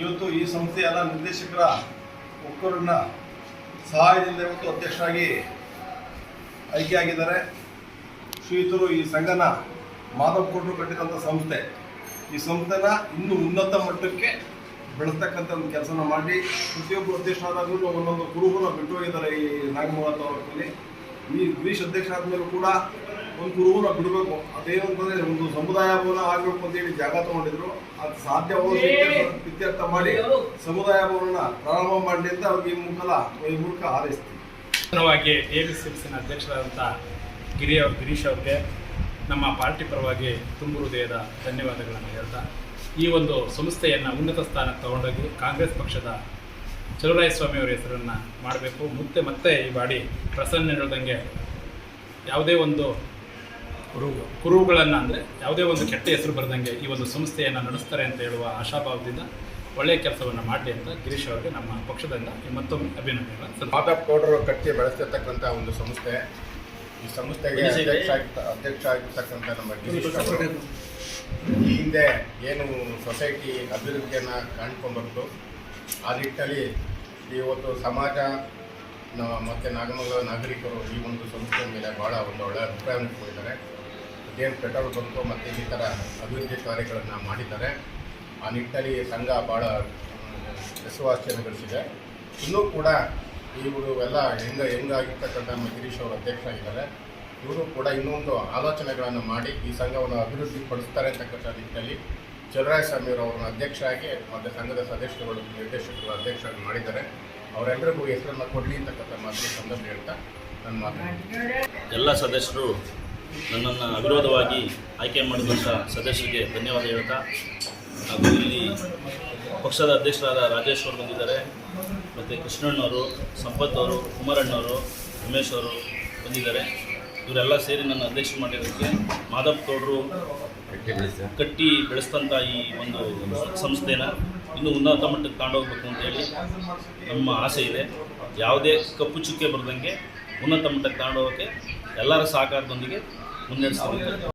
ಇವತ್ತು ಈ ಸಂಸ್ಥೆಯ ಎಲ್ಲ ನಿರ್ದೇಶಕರ ಒಕ್ಕೂರನ್ನ ಸಹಾಯದಿಂದ ಇವತ್ತು ಅಧ್ಯಕ್ಷರಾಗಿ ಆಯ್ಕೆಯಾಗಿದ್ದಾರೆ. ಶ್ರೀತರು ಈ ಸಂಘನ ಮಾಧವ್ ಕೊಟ್ಟರು ಕಟ್ಟಿದಂಥ ಸಂಸ್ಥೆ. ಈ ಸಂಸ್ಥೆನ ಇನ್ನೂ ಉನ್ನತ ಮಟ್ಟಕ್ಕೆ ಬೆಳೆಸ್ತಕ್ಕಂಥ ಒಂದು ಕೆಲಸನ ಮಾಡಿ ಪ್ರತಿಯೊಬ್ಬರು ಅಧ್ಯಕ್ಷರಾದಾಗಲೂ ಒಂದೊಂದು ಕುರುಹುನ ಬಿಟ್ಟು ಹೋಗಿದ್ದಾರೆ ಈ ನಾಗಮೂಲ ತಾಲೂಕಲ್ಲಿ. ಈ ಗಿರೀಶ್ ಅಧ್ಯಕ್ಷ ಆದಮೇಲೂ ಕೂಡ ಒಂದು ಕುರುಹುನ ಬಿಡಬೇಕು. ಅದೇನು ಅಂತಂದರೆ ಒಂದು ಸಮುದಾಯ ಭವನ ಆಗಬೇಕು ಅಂತೇಳಿ ಜಾಗ ತಗೊಂಡಿದ್ರು. ಅದು ಸಾಧ್ಯವಾದ ಇತ್ಯರ್ಥ ಮಾಡಿ ಸಮುದಾಯ ಭವನ ಪ್ರಾರಂಭ ಮಾಡಲಿ ಅಂತ ಅವ್ರಿಗೆ ಈ ಮೂಲಕ ಈ ಮೂಲಕ ಹಾರೈಸ್ತೀವಿ. ಸಿಲ್ಸಿನ ಅಧ್ಯಕ್ಷರಾದಂಥ ಗಿರಿ ಅವ್ರ ಗಿರೀಶ್ ಅವ್ರಿಗೆ ನಮ್ಮ ಪಾರ್ಟಿ ಪರವಾಗಿ ತುಂಬು ಹೃದಯದ ಧನ್ಯವಾದಗಳನ್ನು ಹೇಳ್ತಾ ಈ ಒಂದು ಸಂಸ್ಥೆಯನ್ನು ಉನ್ನತ ಸ್ಥಾನಕ್ಕೆ ತಗೊಂಡೋಗಿ ಕಾಂಗ್ರೆಸ್ ಪಕ್ಷದ ಚಲುವರಾಯಸ್ವಾಮಿ ಅವರ ಹೆಸರನ್ನು ಮಾಡಬೇಕು. ಮತ್ತೆ ಮತ್ತೆ ಈ ಬಾಡಿ ಪ್ರಸನ್ನ ನೀಡೋದಂಗೆ ಯಾವುದೇ ಒಂದು ಕುರುಹು. ಕುರುಹುಗಳನ್ನು ಅಂದರೆ ಯಾವುದೇ ಒಂದು ಕೆಟ್ಟ ಹೆಸರು ಬರೆದಂಗೆ ಈ ಒಂದು ಸಂಸ್ಥೆಯನ್ನು ನಡೆಸ್ತಾರೆ ಅಂತ ಹೇಳುವ ಆಶಾಭಾವದಿಂದ ಒಳ್ಳೆಯ ಕೆಲಸವನ್ನು ಮಾಡಲಿ ಅಂತ ಗಿರೀಶ್ ಅವರಿಗೆ ನಮ್ಮ ಪಕ್ಷದಿಂದ ಮತ್ತೊಮ್ಮೆ ಅಭಿನಂದನೆಗಳನ್ನು ಮಾತಾ ಗೌಡರು ಕಟ್ಟಿ ಬೆಳೆಸ್ತಿರ್ತಕ್ಕಂಥ ಒಂದು ಸಂಸ್ಥೆ ಈ ಸಂಸ್ಥೆಗೆ ಅಧ್ಯಕ್ಷ ಅಧ್ಯಕ್ಷ ಆಗಿರ್ತಕ್ಕಂಥ ನಮ್ಮ ಗಿರೀಶ್ ಅವರು. ಈ ಹಿಂದೆ ಏನು ಸೊಸೈಟಿ ಅಭಿವೃದ್ಧಿಯನ್ನು ಕಾಣ್ಕೊಂಡ್ಬರ್ತು ಆ ನಿಟ್ಟಲ್ಲಿ ಇವತ್ತು ಸಮಾಜ ಮತ್ತು ನಾಗಮಂಗಲ ನಾಗರಿಕರು ಈ ಒಂದು ಸಂಸ್ಥೆ ಮೇಲೆ ಭಾಳ ಒಂದು ಒಳ್ಳೆಯ ಅಭಿಪ್ರಾಯವನ್ನು ಇಟ್ಕೊಂಡಿದ್ದಾರೆ. ಏನು ಪೆಟ್ರೋಲ್ ಬಂತು ಮತ್ತು ಈ ಥರ ಅಭಿವೃದ್ಧಿ ಕಾರ್ಯಗಳನ್ನು ಮಾಡಿದ್ದಾರೆ. ಆ ನಿಟ್ಟಲ್ಲಿ ಸಂಘ ಭಾಳ ಹೆಸರುವಾಸಿಯನ್ನು ಗಳಿಸಿದೆ ಇನ್ನೂ ಕೂಡ ಇವರು ಎಲ್ಲ ಹೆಂಗ ಹೆಂಗಾಗಿರ್ತಕ್ಕಂಥ ನಮ್ಮ ಗಿರೀಶ್ ಅವರು ಅಧ್ಯಕ್ಷರಾಗಿದ್ದಾರೆ ಇವರು ಕೂಡ ಇನ್ನೊಂದು ಆಲೋಚನೆಗಳನ್ನು ಮಾಡಿ ಈ ಸಂಘವನ್ನು ಅಭಿವೃದ್ಧಿ ಪಡಿಸ್ತಾರೆ ಅಂತಕ್ಕಂಥ ನಿಟ್ಟಿನಲ್ಲಿ ಚಲರಾಯಸ್ವಾಮಿಯವರು ಅವರನ್ನು ಅಧ್ಯಕ್ಷರಾಗಿ ಮತ್ತು ಸಂಘದ ಸದಸ್ಯರುಗಳು, ನಿರ್ದೇಶಕರು ಅಧ್ಯಕ್ಷರಾಗಿ ಮಾಡಿದ್ದಾರೆ. ಅವರೆಲ್ಲರಿಗೂ ಹೆಸರನ್ನು ಕೊಡಲಿ ಅಂತಕ್ಕಂಥ ಮಾತು ಸಂದರ್ಭ ಹೇಳ್ತಾ ನನ್ನ ಮಾತು ಎಲ್ಲ ಸದಸ್ಯರು ನನ್ನನ್ನು ಅವಿರೋಧವಾಗಿ ಆಯ್ಕೆ ಮಾಡಿದಂಥ ಸದಸ್ಯರಿಗೆ ಧನ್ಯವಾದ ಹೇಳ್ತಾ ಹಾಗೂ ಇಲ್ಲಿ ಪಕ್ಷದ ಅಧ್ಯಕ್ಷರಾದ ರಾಜೇಶ್ ಅವರು ಬಂದಿದ್ದಾರೆ. ಮತ್ತು ಕೃಷ್ಣಣ್ಣವರು ಸಂಪತ್ ಅವರು ಕುಮಾರಣ್ಣವರು ಉಮೇಶ್ ಅವರು ಬಂದಿದ್ದಾರೆ. ಇವರೆಲ್ಲ ಸೇರಿ ನನ್ನ ಅಧ್ಯಕ್ಷ ಮಾಡಿರೋದಕ್ಕೆ ಮಾಧವ್ ಗೌಡರು ಕಟ್ಟಿ ಬೆಳೆಸ್ತಂಥ ಈ ಒಂದು ಸಂಸ್ಥೆನ ಇನ್ನೂ ಉನ್ನತ ಮಟ್ಟಕ್ಕೆ ತಗೊಂಡೋಗ್ಬೇಕು ಅಂತೇಳಿ ನಮ್ಮ ಆಸೆ ಇದೆ. ಯಾವುದೇ ಕಪ್ಪು ಚುಕ್ಕೆ ಬರ್ದಂಗೆ ಉನ್ನತ ಮಟ್ಟಕ್ಕೆ ತಗೊಂಡೋಗೋಕ್ಕೆ ಎಲ್ಲರ ಸಹಕಾರದೊಂದಿಗೆ ಮುನ್ನಡೆಸ್ತೀವಿ